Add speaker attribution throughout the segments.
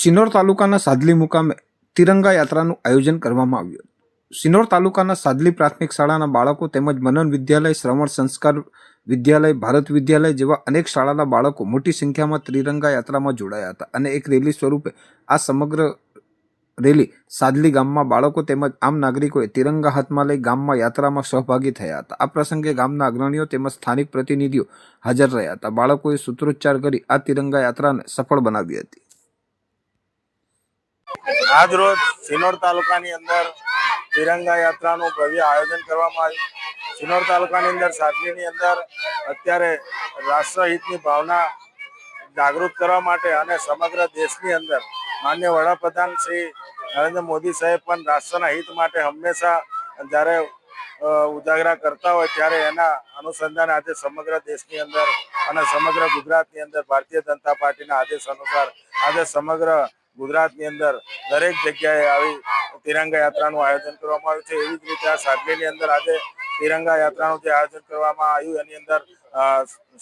Speaker 1: સિનોર તાલુકાના સાદલી મુકામે તિરંગા યાત્રાનું આયોજન કરવામાં આવ્યું. સિનોર તાલુકાના સાદલી પ્રાથમિક શાળાના બાળકો તેમજ મનન વિદ્યાલય, શ્રવણ સંસ્કાર વિદ્યાલય, ભારત વિદ્યાલય જેવા અનેક શાળાના બાળકો મોટી સંખ્યામાં ત્રિરંગા યાત્રામાં જોડાયા હતા અને એક રેલી સ્વરૂપે આ સમગ્ર રેલી સાદલી ગામમાં બાળકો તેમજ આમ નાગરિકોએ તિરંગા હાથમાં લઈ ગામમાં યાત્રામાં સહભાગી થયા હતા. આ પ્રસંગે ગામના અગ્રણીઓ તેમજ સ્થાનિક પ્રતિનિધિઓ હાજર રહ્યા હતા. બાળકોએ સૂત્રોચ્ચાર કરી આ તિરંગા યાત્રાને સફળ બનાવી હતી.
Speaker 2: આજ રોજ સિનોર તાલુકાની અંદર તિરંગા યાત્રાનું ભવ્ય આયોજન કરવામાં આવ્યું. સિનોર તાલુકાની અંદર સાદલીની અંદર અત્યારે રાષ્ટ્રહિતની ભાવના જાગૃત કરવા માટે અને સમગ્ર દેશની અંદર માન્ય વડાપ્રધાન શ્રી નરેન્દ્ર મોદી સાહેબ પણ રાષ્ટ્રના હિત માટે હંમેશા જ્યારે ઉજાગરા કરતા હોય ત્યારે એના અનુસંધાન આજે સમગ્ર દેશની અંદર અને સમગ્ર ગુજરાતની અંદર ભારતીય જનતા પાર્ટીના આદેશ અનુસાર આજે સમગ્ર ગુજરાતની અંદર દરેક જગ્યાએ આવી તિરંગા યાત્રાનું આયોજન કરવામાં આવ્યું છે. એવી જ રીતે આ સાદલીની અંદર આજે તિરંગા યાત્રાનું જે આયોજન કરવામાં આવ્યું, એની અંદર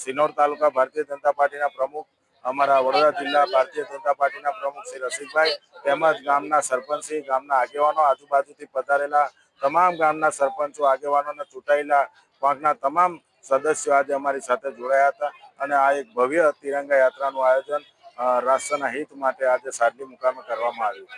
Speaker 2: સિનોર તાલુકા ભારતીય જનતા પાર્ટીના પ્રમુખ, અમારા વડોદરા જિલ્લા ભારતીય જનતા પાર્ટીના પ્રમુખ શ્રી રસિકભાઈ, તેમજ ગામના સરપંચશ્રી ગામના આગેવાનો આજુબાજુથી પધારેલા તમામ ગામના સરપંચો, આગેવાનો અને ચૂંટાયેલા પાંખના તમામ સદસ્યો આજે અમારી સાથે જોડાયા હતા. અને આ એક ભવ્ય તિરંગા યાત્રાનું આયોજન રાષ્ટ્રના હિત માટે આજે સાદલી મુકામે કરવામાં આવ્યું